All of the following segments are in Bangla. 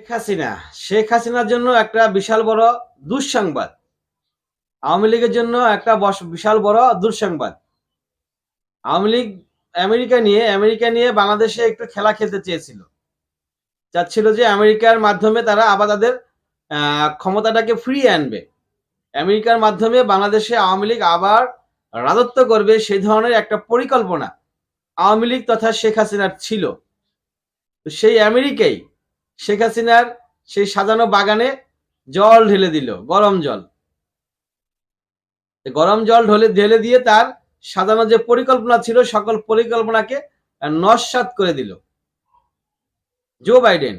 শেখ হাসিনা। শেখ হাসিনার জন্য একটা বিশাল বড় দুঃসংবাদ। আওয়ামী লীগের জন্য একটা বিশাল বড় দুঃসংবাদ। আওয়ামী লীগ আমেরিকা নিয়ে আমেরিকা নিয়ে বাংলাদেশে একটু খেলা খেলতে চেয়েছিল। চাচ্ছিল যে আমেরিকার মাধ্যমে তারা আবার তাদের ক্ষমতাটাকে ফ্রি আনবে। আমেরিকার মাধ্যমে বাংলাদেশে আওয়ামী লীগ আবার রাজত্ব করবে সেই ধরনের একটা পরিকল্পনা আওয়ামী লীগ তথা শেখ হাসিনার ছিল। সেই আমেরিকাই শেখ হাসিনার সেই সাজানো বাগানে জল ঢেলে দিল, গরম জল। গরম জল ঢলে, ঢেলে দিয়ে তার সাজানো যে পরিকল্পনা ছিল, সকল পরিকল্পনাকে নস্বাত করে দিল। জো বাইডেন,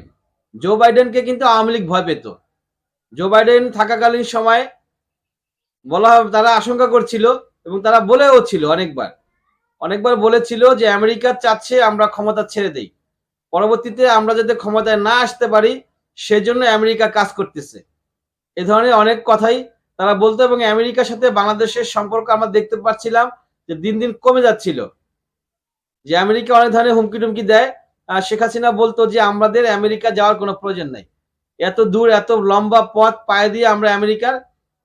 জো বাইডেনকে কিন্তু আওয়ামী লীগ ভয় পেত। জো বাইডেন থাকাকালীন সময় বলা তারা আশঙ্কা করছিল এবং তারা বলেও ছিল অনেকবার। অনেকবার বলেছিল যে, আমেরিকা চাচ্ছে আমরা ক্ষমতা ছেড়ে দেই। পরবর্তীতে আমরা যাতে ক্ষমতায় না আসতে পারি, সেজন্য আমেরিকা কাজ করতেছে। এ ধরনের অনেক কথাই তারা বলতো এবং আমেরিকার সাথে বাংলাদেশের সম্পর্ক আমরা দেখতে পাচ্ছিলাম যে দিন দিন কমে যাচ্ছিল। যে আমেরিকা অনেক ধরনের হুমকি টুমকি দেয়, আর শেখ হাসিনা বলতো যে আমাদের আমেরিকা যাওয়ার কোনো প্রয়োজন নাই। এত দূর, এত লম্বা পথ পায়ে দিয়ে আমরা আমেরিকার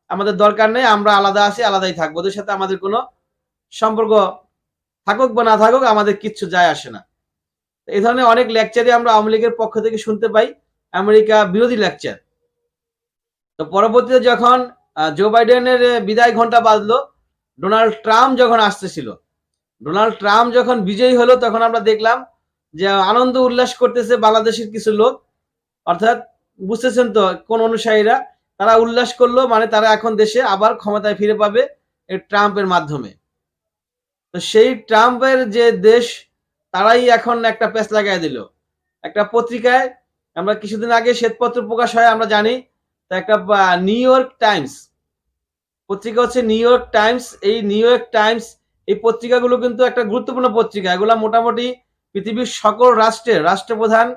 আমাদের দরকার নেই, আমরা আলাদা আছি, আলাদাই থাকব। ওদের সাথে আমাদের কোনো সম্পর্ক থাকুক বা না থাকুক, আমাদের কিচ্ছু যায় আসে না। এই ধরনের অনেক লেকচারই আমরা আওয়ামী লীগের পক্ষ থেকে শুনতে পাই, আমেরিকা বিরোধী লেকচার তো পরবর্তীতে যখন জো বাইডেনের বিদায় ঘণ্টা বাজলো ডোনাল্ড ট্রাম্প যখন আসতেছিল ডোনাল্ড ট্রাম্প যখন বিজয়ী হলো, তখন আমরা দেখলাম যে, আনন্দ উল্লাস করতেছে বাংলাদেশের কিছু লোক। অর্থাৎ, বুঝতেছেন তো কোন অনুসারীরা, তারা উল্লাস করল মানে তারা এখন দেশে আবার ক্ষমতায় ফিরে পাবে এই ট্রাম্পের মাধ্যমে। তো সেই ট্রাম্পের যে দেশ তারাই এখন একটা প্যাচ লাগাই দিল। একটা পত্রিকায় আমরা কিছুদিন আগে শ্বেতপত্র প্রকাশ হয়, আমরা জানি। তা একটা নিউ ইয়র্ক টাইমস পত্রিকা হচ্ছে নিউ ইয়র্ক টাইমস এই নিউ ইয়র্ক টাইমস এই পত্রিকাগুলো কিন্তু একটা গুরুত্বপূর্ণ পত্রিকা। এগুলা মোটামুটি পৃথিবীর সকল রাষ্ট্রের রাষ্ট্রপ্রধান,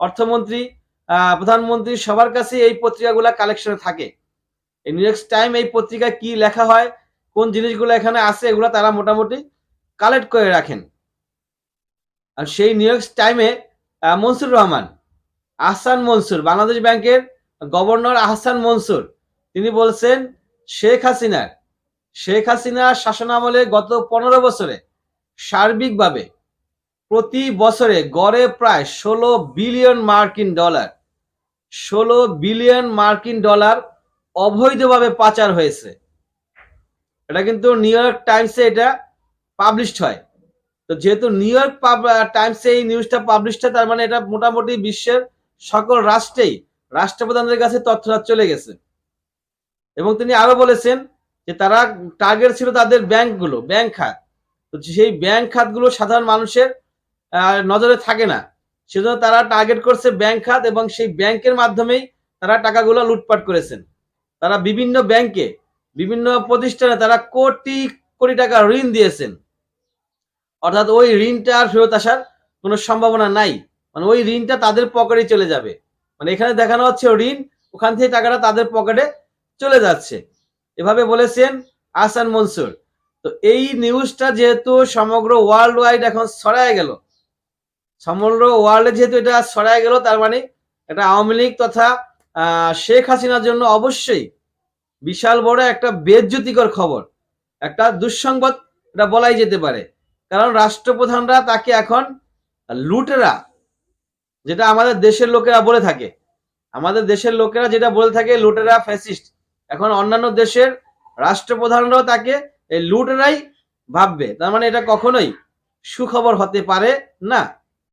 অর্থমন্ত্রী প্রধানমন্ত্রী সবার কাছে এই পত্রিকাগুলা কালেকশনে থাকে। এই নিউ ইয়র্ক টাইম এই পত্রিকায় কি লেখা হয়, কোন জিনিসগুলো এখানে আছে, এগুলো তারা মোটামুটি কালেক্ট করে রাখেন। আর সেই নিউ ইয়র্ক টাইমে মনসুর রহমান, আহসান মনসুর, বাংলাদেশ ব্যাংকের গভর্নর আহসান মনসুর, তিনি বলছেন, শেখ হাসিনার শেখ হাসিনার শাসনামলে গত পনেরো বছরে সার্বিকভাবে প্রতি বছরে গড়ে প্রায় ষোলো বিলিয়ন মার্কিন ডলার, ষোলো বিলিয়ন মার্কিন ডলার অবৈধভাবে পাচার হয়েছে। এটা কিন্তু নিউ ইয়র্ক টাইমসে এটা পাবলিশড হয়। তো যেহেতু নিউ ইয়র্ক টাইমস এই নিউজটা পাবলিশড হয় তার মানে এটা মোটামুটি বিশ্বের সকল রাষ্ট্রেই রাষ্ট্রপ্রধানদের কাছে তথ্যটা চলে গেছে। এবং তিনি আরও বলেছেন যে তারা টার্গেট ছিল তাদের ব্যাংকগুলো, ব্যাংক খাত। তো সেই ব্যাংক খাতগুলো সাধারণ মানুষের নজরে থাকে না। সেজন্য তারা টার্গেট করছে ব্যাংক খাত এবং সেই ব্যাংকের মাধ্যমেই তারা টাকাগুলো লুটপাট করেছেন। তারা বিভিন্ন ব্যাংকে, বিভিন্ন প্রতিষ্ঠানে তারা কোটি কোটি টাকা ঋণ দিয়েছেন। অর্থাৎ ওই ঋণটা আর ফেরত আসার কোনো সম্ভাবনা নাই। মানে ওই ঋণটা তাদের পকেটে চলে যাবে। মানে এখানে দেখানো হচ্ছে ঋণ, ওখান থেকে টাকাটা তাদের পকেটে চলে যাচ্ছে। এভাবে বলেছেন আসান মনসুর। তো এই নিউজটা যেহেতু সমগ্র ওয়ার্ল্ড ওয়াইড এখন ছড়ায় গেল, সমগ্র ওয়ার্ল্ডে যেহেতু এটা ছড়ায় গেল, তার মানে এটা আওয়ামী লীগ তথা শেখ হাসিনার জন্য অবশ্যই বিশাল বড় একটা বেজ্জতিকর খবর, একটা দুঃসংবাদ এটা বলাই যেতে পারে। কারণ রাষ্ট্রপ্রধানরা তাকে এখন লুটেরা, যেটা আমাদের দেশের লোকেরা বলে থাকে। আমাদের দেশের লোকেরা যেটা বলে থাকে, লুটেরা ফ্যাসিস্ট এখন অন্যান্য দেশের রাষ্ট্রপ্রধানরাও তাকে এই লুটেরাই ভাববে। তার মানে এটা কখনোই সুখবর হতে পারে না।